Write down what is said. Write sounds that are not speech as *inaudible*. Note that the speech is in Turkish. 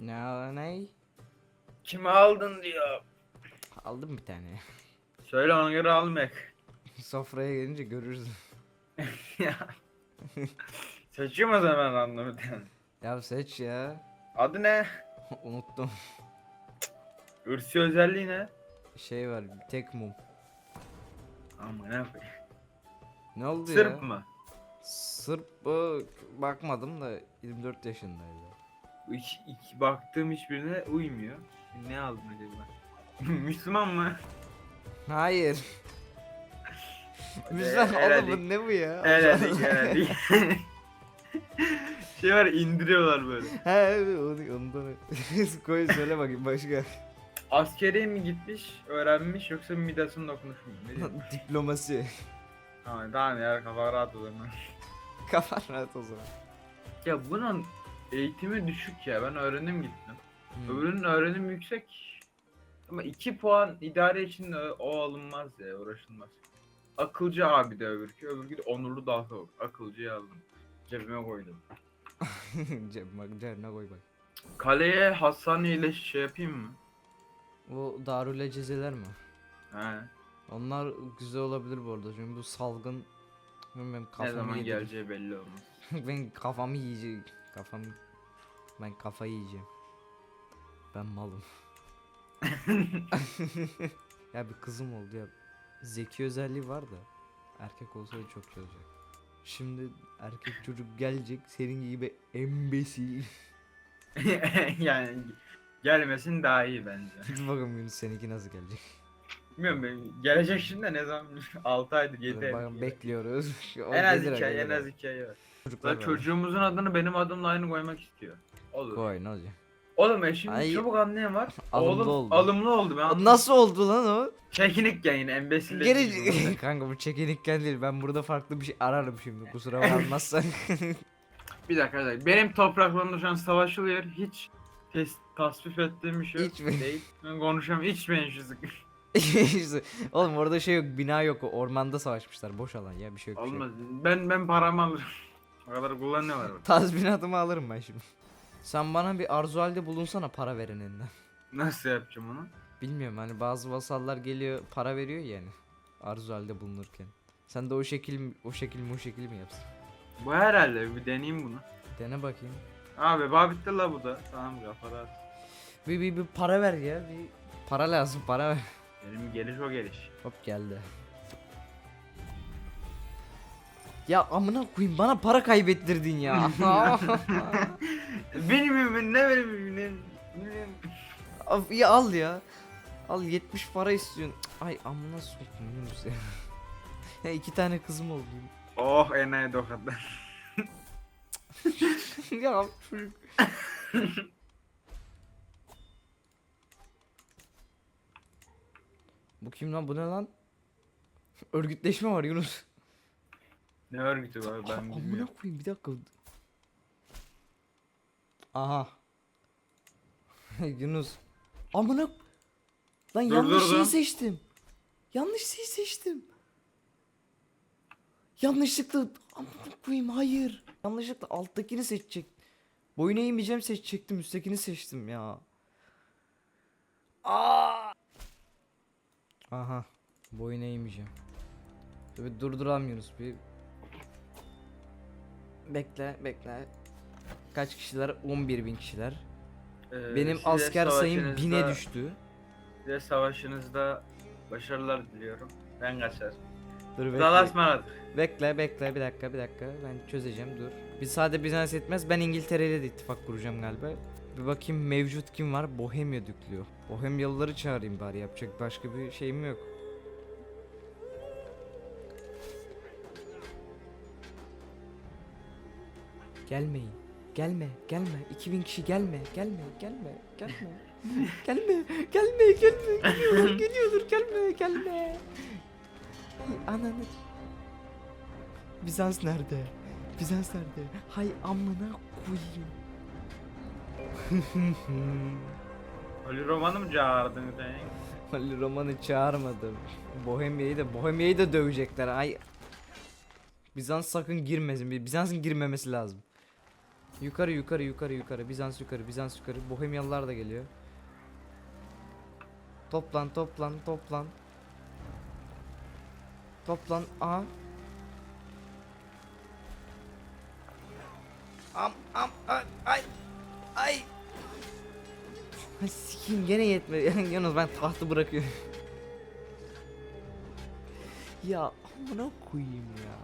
Ne ne? Kimi aldın diyor. Aldım bir tane. Söyle ona göre almak. *laughs* Sofraya gelince görürüz. *laughs* ya. Seçiyorum o zaman anlamı. ya seç ya. Adı ne? *laughs* Unuttum. Irsi özelliği ne? Şey var tek mum. Ama ne yapayım? Ne oldu Sırp ya? mı? Sırp mı? bakmadım da 24 yaşındaydı. Hiç, hiç baktığım hiçbirine uymuyor. Ne aldın acaba? *laughs* Müslüman mı? Hayır. *laughs* Müslüman herhalde- oğlum bu ne bu ya? Herhalde herhalde. *laughs* şey var indiriyorlar böyle. He onu, ondan koy söyle bakayım başka. Askeriye mi gitmiş, öğrenmiş yoksa midasını dokunmuş mu? Ne diyeyim? Diplomasi. Tamam tamam ya kafa rahat o zaman. Kafan rahat o zaman. Ya bunun eğitimi düşük ya ben öğrenim gittim. Hmm. Öbürünün öğrenim yüksek. Ama 2 puan idare için o alınmaz ya uğraşılmaz. Akılcı abi de öbürkü, öbürkü de onurlu dalga bak. Akılcıyı aldım. Cebime koydum. *laughs* Cebime cebine koy bak. Kaleye Hasan ile şey yapayım mı? O Darül Ecezeler mi? He. Onlar güzel olabilir bu arada çünkü bu salgın benim Ne kafamı zaman yedi. geleceği belli olmaz. *laughs* ben kafamı yiyeceğim. Kafamı ben kafayı yiyeceğim. Ben malım. *laughs* ya bir kızım oldu ya. Zeki özelliği var da erkek olsaydı çok iyi olacak. Şimdi erkek çocuk gelecek senin gibi embesil. *laughs* yani gelmesin daha iyi bence. *laughs* Dur bakalım Yunus seninki nasıl gelecek. Bilmiyorum ben gelecek şimdi de ne zaman 6 aydır 7 Dur ay. bakalım bekliyoruz. En az gelir 2 ay en az 2 ay var. Çocuklar çocuğumuzun adını benim adımla aynı koymak istiyor. Olur. Koy ne olacak? Oğlum e şimdi Ay, çabuk anlayan var. *laughs* alımlı Oğlum oldu. alımlı oldu. Ben O Nasıl oldu lan o? Çekinikken yine embesille. Geri *laughs* kanka bu çekinikken değil ben burada farklı bir şey ararım şimdi kusura bakmazsan. *laughs* bir dakika bir dakika. Benim topraklarımda şu an savaşılıyor. Hiç tes tasvip ettiğim bir şey yok. Hiç mi? Değil. Ben konuşamam. İç menşusu. İşte, Oğlum orada şey yok bina yok ormanda savaşmışlar boş alan ya bir şey yok. bir şey yok. Olmaz. Ben ben paramı alırım. O kadar kullanıyorlar. *laughs* Tazminatımı alırım ben şimdi. Sen bana bir arzu halde bulunsana para veren elinden. Nasıl yapacağım onu? Bilmiyorum hani bazı vasallar geliyor para veriyor yani. Arzu halde bulunurken. Sen de o şekil o şekil mi o şekil mi yapsın? Bu herhalde. Bir deneyeyim bunu. Dene bakayım. Abi babitti la bu da. Tamam kafa rahat. Bir, bir, bir para ver ya bir para lazım para ver. Benim geliş o geliş. Hop geldi. Ya amına koyayım bana para kaybettirdin ya. *laughs* benim evimin ne benim evimin Of, ya al ya. Al 70 para istiyorsun. Cık, Ay amına soktum Yunus ya. ya iki tane kızım oldu. Oh enayi o kadar. *laughs* ya çocuk. bu kim lan bu ne lan? Örgütleşme var Yunus. Ne örgütü var ben amına bilmiyorum. koyayım bir dakika. Aha. *laughs* Yunus. Amına Lan Dur, yanlış dur, şeyi dur. seçtim. Yanlış şeyi seçtim. Yanlışlıkla amına koyayım hayır. Yanlışlıkla alttakini seçecek. Boyun eğmeyeceğim seçecektim üsttekini seçtim ya. Aa! Aha. Boyun eğmeyeceğim. Dur bir durduram Yunus bir. Bekle bekle. Kaç kişiler? 11 bin kişiler. Ee, Benim size asker sayım savaşınızda- 1000'e düştü. Size savaşınızda başarılar diliyorum. Ben kaçar. Dur bekle. Bekle bekle bir dakika bir dakika ben çözeceğim dur. Biz sade Bizans etmez ben İngiltere ile de ittifak kuracağım galiba. Bir bakayım mevcut kim var? Bohemya Düklüğü. Bohemyalıları çağırayım bari yapacak başka bir şeyim yok. Gelmeyin. Gelme, gelme. 2000 kişi gelme, gelme, gelme, gelme. *laughs* gelme, gelme, gelme. Geliyorlar, geliyorlar. Gelme, gelme. Ananı Bizans nerede? Bizans nerede? Hay amına koyayım. *laughs* Ali Roman'ı mı çağırdın sen? Ali Roman'ı çağırmadım. Bohemya'yı da Bohemya'yı da dövecekler. Ay. Bizans sakın girmesin. Bizans'ın girmemesi lazım. Yukarı yukarı yukarı yukarı. Bizans yukarı Bizans yukarı. Bohemyalılar da geliyor. Toplan toplan toplan. Toplan. Aha. Am am ay ay. Ay. Ay sikeyim gene yetmedi. *laughs* Yalnız ben tahtı bırakıyorum. *laughs* ya amına koyayım ya.